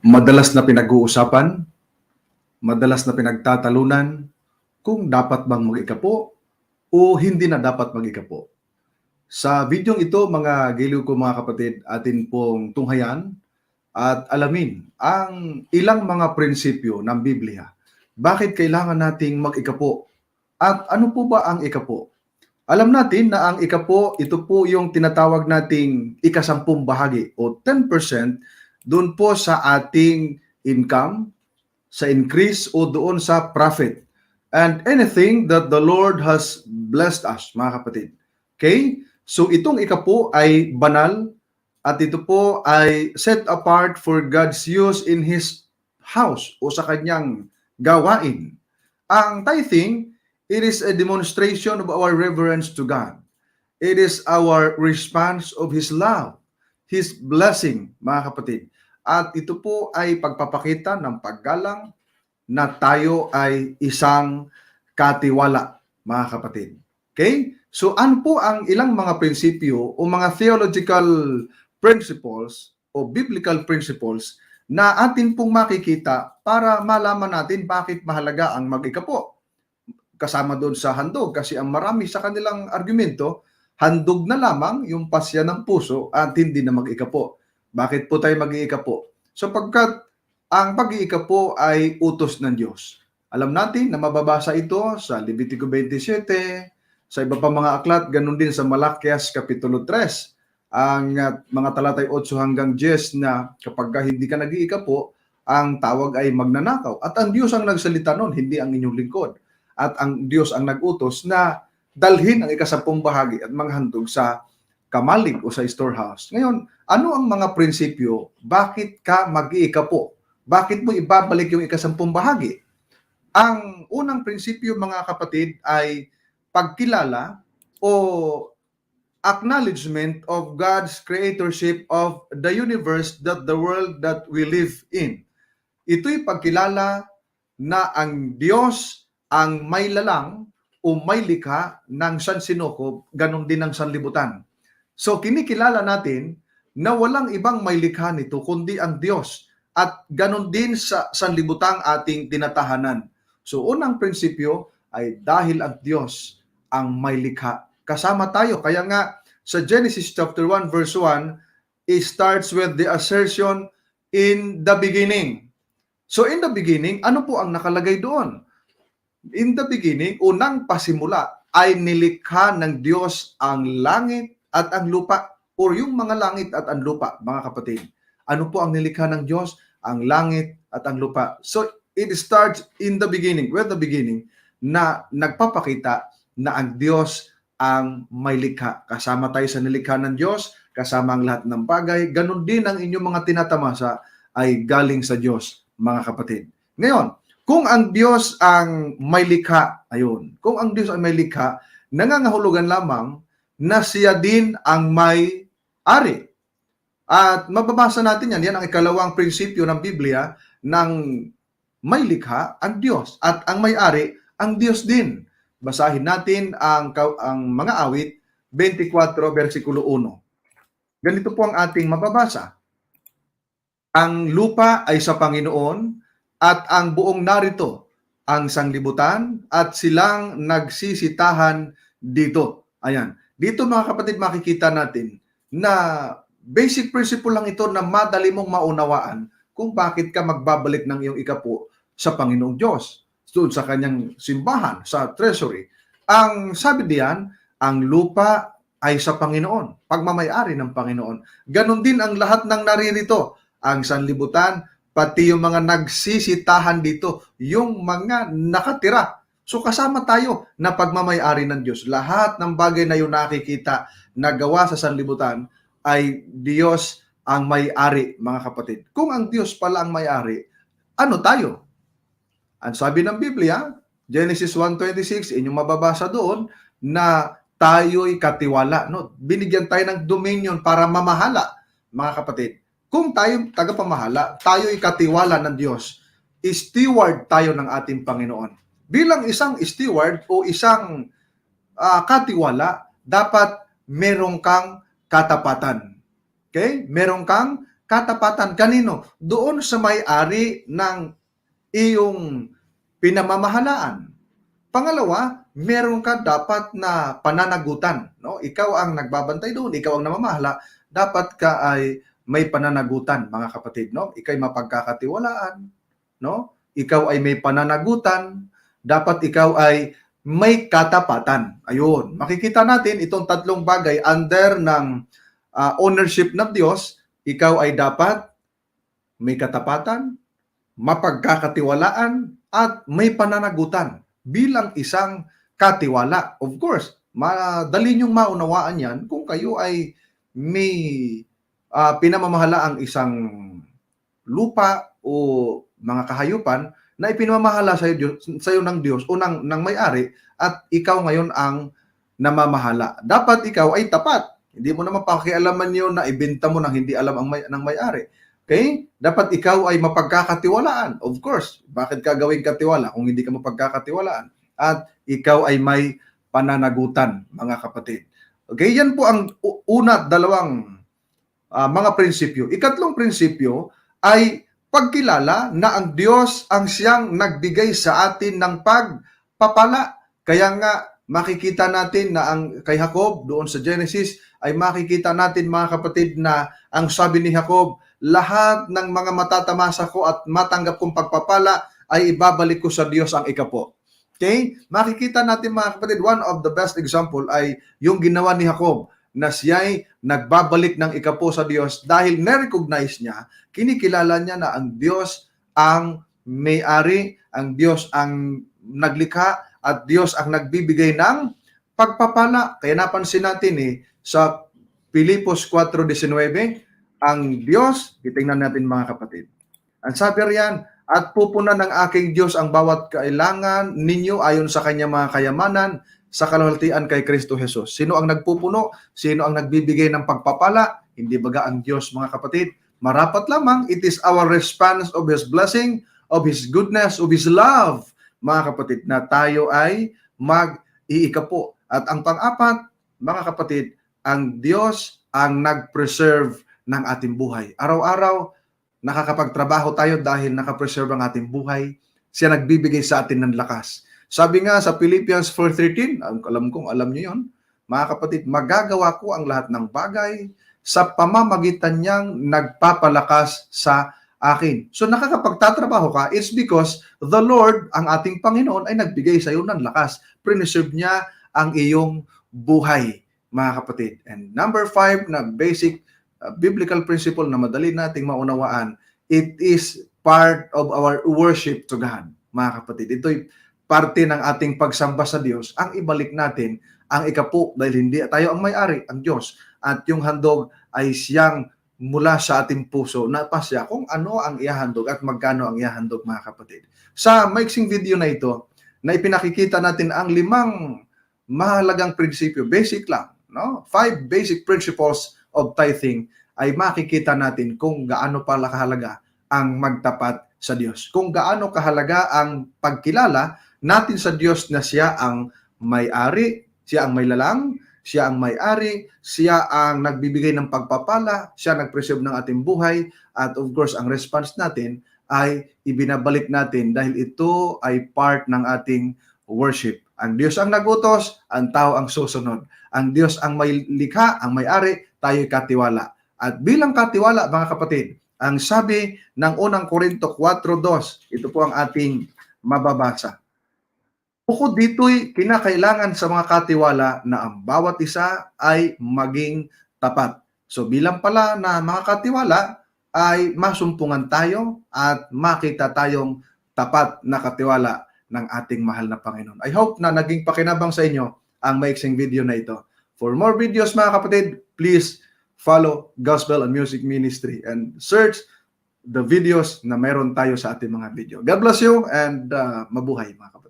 madalas na pinag-uusapan, madalas na pinagtatalunan kung dapat bang mag-ikapo o hindi na dapat mag-ikapo. Sa videong ito, mga giliw ko mga kapatid, atin pong tunghayan at alamin ang ilang mga prinsipyo ng Biblia. Bakit kailangan nating mag-ikapo? At ano po ba ang ikapo? Alam natin na ang ikapo, ito po yung tinatawag nating ikasampung bahagi o 10% doon po sa ating income, sa increase o doon sa profit. And anything that the Lord has blessed us, mga kapatid. Okay? So itong ikapo ay banal at ito po ay set apart for God's use in His house o sa kanyang gawain. Ang tithing, it is a demonstration of our reverence to God. It is our response of His love, His blessing, mga kapatid. At ito po ay pagpapakita ng paggalang na tayo ay isang katiwala, mga kapatid. Okay? So ano po ang ilang mga prinsipyo o mga theological principles o biblical principles na atin pong makikita para malaman natin bakit mahalaga ang mag-ikapo. Kasama doon sa handog kasi ang marami sa kanilang argumento, handog na lamang yung pasya ng puso at hindi na mag-ikapo. Bakit po tayo mag-iikapo? Sapagkat ang pag-iikapo ay utos ng Diyos. Alam natin na mababasa ito sa Levitico 27, sa iba pa mga aklat, ganun din sa Malakias Kapitulo 3 ang uh, mga talatay 8 hanggang 10 na kapag ka hindi ka nag-iikapo, ang tawag ay magnanakaw. At ang Diyos ang nagsalita noon, hindi ang inyong lingkod. At ang Diyos ang nagutos na dalhin ang ikasampung bahagi at manghandog sa kamalig o sa storehouse. Ngayon, ano ang mga prinsipyo? Bakit ka mag-iikapo? Bakit mo ibabalik yung ikasampung bahagi? Ang unang prinsipyo mga kapatid ay pagkilala o acknowledgement of God's creatorship of the universe that the world that we live in. Ito'y pagkilala na ang Diyos ang may lalang o may likha ng sansinukob, ganun din ang sanlibutan. So kinikilala natin na walang ibang may likha nito kundi ang Diyos at ganun din sa sanlibutang ating tinatahanan. So unang prinsipyo ay dahil ang Diyos ang may likha kasama tayo. Kaya nga, sa Genesis chapter 1 verse 1, it starts with the assertion in the beginning. So in the beginning, ano po ang nakalagay doon? In the beginning, unang pasimula ay nilikha ng Diyos ang langit at ang lupa or yung mga langit at ang lupa, mga kapatid. Ano po ang nilikha ng Diyos? Ang langit at ang lupa. So it starts in the beginning, with the beginning, na nagpapakita na ang Diyos ang may likha. Kasama tayo sa nilikha ng Diyos, kasama ang lahat ng bagay. Ganon din ang inyong mga tinatamasa ay galing sa Diyos, mga kapatid. Ngayon, kung ang Diyos ang may likha, ayun, kung ang Diyos ang may likha, nangangahulugan lamang na siya din ang may ari. At mababasa natin yan, yan ang ikalawang prinsipyo ng Biblia ng may likha ang Diyos at ang may-ari ang Diyos din. Basahin natin ang, ang mga awit 24 versikulo 1. Ganito po ang ating mababasa. Ang lupa ay sa Panginoon at ang buong narito ang sanglibutan at silang nagsisitahan dito. Ayan. Dito mga kapatid makikita natin na basic principle lang ito na madali mong maunawaan kung bakit ka magbabalik ng iyong ikapo sa Panginoong Diyos doon sa kanyang simbahan, sa treasury. Ang sabi diyan, ang lupa ay sa Panginoon, pagmamayari ng Panginoon. Ganon din ang lahat ng naririto, ang sanlibutan, pati yung mga nagsisitahan dito, yung mga nakatira. So kasama tayo na pagmamayari ng Diyos. Lahat ng bagay na yung nakikita na gawa sa sanlibutan ay Diyos ang may-ari, mga kapatid. Kung ang Diyos pala ang may-ari, ano tayo? Ang sabi ng Biblia, Genesis 1.26, inyong mababasa doon, na tayo'y katiwala. No? Binigyan tayo ng dominion para mamahala, mga kapatid. Kung tayo tagapamahala, tayo'y katiwala ng Diyos. Steward tayo ng ating Panginoon. Bilang isang steward o isang uh, katiwala, dapat merong kang katapatan. Okay? Merong kang katapatan kanino? Doon sa may-ari ng iyong pinamamahalaan. Pangalawa, meron ka dapat na pananagutan, no? Ikaw ang nagbabantay doon, ikaw ang namamahala, dapat ka ay may pananagutan, mga kapatid, no? Ikaw ay mapagkakatiwalaan, no? Ikaw ay may pananagutan, dapat ikaw ay may katapatan. Ayun, makikita natin itong tatlong bagay under ng ah, ownership ng Diyos, ikaw ay dapat may katapatan, mapagkakatiwalaan, at may pananagutan bilang isang katiwala. Of course, madali niyong maunawaan yan kung kayo ay may ah, pinamamahala ang isang lupa o mga kahayupan na ipinamamahala sa iyo sa iyo ng Diyos o ng ng may-ari at ikaw ngayon ang namamahala. Dapat ikaw ay tapat. Hindi mo naman pakialaman 'yon na ibenta mo nang hindi alam ang may ng may-ari. Okay? Dapat ikaw ay mapagkakatiwalaan. Of course, bakit ka gawing katiwala kung hindi ka mapagkakatiwalaan? At ikaw ay may pananagutan, mga kapatid. Okay, yan po ang una at dalawang ah, mga prinsipyo. Ikatlong prinsipyo ay pagkilala na ang Diyos ang siyang nagbigay sa atin ng pagpapala. Kaya nga makikita natin na ang kay Jacob doon sa Genesis ay makikita natin mga kapatid na ang sabi ni Jacob, lahat ng mga matatamasa ko at matanggap kong pagpapala ay ibabalik ko sa Diyos ang ikapo. Okay? Makikita natin mga kapatid, one of the best example ay yung ginawa ni Jacob na siya'y nagbabalik ng ikapo sa Diyos dahil na-recognize niya, kinikilala niya na ang Diyos ang may-ari, ang Diyos ang naglikha at Diyos ang nagbibigay ng pagpapala. Kaya napansin natin eh, sa Pilipos 4.19, ang Diyos, titingnan natin mga kapatid. Ang sabi riyan, at pupunan ng aking Diyos ang bawat kailangan ninyo ayon sa kanyang mga kayamanan sa kaluhaltian kay Kristo Jesus. Sino ang nagpupuno? Sino ang nagbibigay ng pagpapala? Hindi baga ang Diyos, mga kapatid? Marapat lamang, it is our response of His blessing, of His goodness, of His love, mga kapatid, na tayo ay mag-iikapo. At ang pang-apat, mga kapatid, ang Diyos ang nag-preserve ng ating buhay. Araw-araw, nakakapagtrabaho tayo dahil nakapreserve ang ating buhay. Siya nagbibigay sa atin ng lakas. Sabi nga sa Philippians 4.13, ang- alam kong alam niyo yon, mga kapatid, magagawa ko ang lahat ng bagay sa pamamagitan niyang nagpapalakas sa akin. So nakakapagtatrabaho ka, it's because the Lord, ang ating Panginoon, ay nagbigay sa iyo ng lakas. Preserve niya ang iyong buhay, mga kapatid. And number five na basic uh, biblical principle na madali nating maunawaan, it is part of our worship to God, mga kapatid. Ito'y parte ng ating pagsamba sa Diyos, ang ibalik natin ang ikapo dahil hindi tayo ang may-ari, ang Diyos. At yung handog ay siyang mula sa ating puso na pasya kung ano ang ihahandog at magkano ang ihahandog, mga kapatid. Sa maiksing video na ito, na ipinakikita natin ang limang mahalagang prinsipyo, basic lang, no? Five basic principles of tithing ay makikita natin kung gaano pala kahalaga ang magtapat sa Diyos. Kung gaano kahalaga ang pagkilala natin sa Diyos na siya ang may-ari, siya ang may lalang, siya ang may-ari, siya ang nagbibigay ng pagpapala, siya nag-preserve ng ating buhay, at of course, ang response natin ay ibinabalik natin dahil ito ay part ng ating worship. Ang Diyos ang nagutos, ang tao ang susunod. Ang Diyos ang may likha, ang may-ari, tayo'y katiwala. At bilang katiwala, mga kapatid, ang sabi ng unang Korinto 4.2, ito po ang ating mababasa. Bukod dito'y kinakailangan sa mga katiwala na ang bawat isa ay maging tapat. So bilang pala na mga katiwala ay masumpungan tayo at makita tayong tapat na katiwala ng ating mahal na Panginoon. I hope na naging pakinabang sa inyo ang maiksing video na ito. For more videos mga kapatid, please follow Gospel and Music Ministry and search the videos na meron tayo sa ating mga video. God bless you and uh, mabuhay mga kapatid.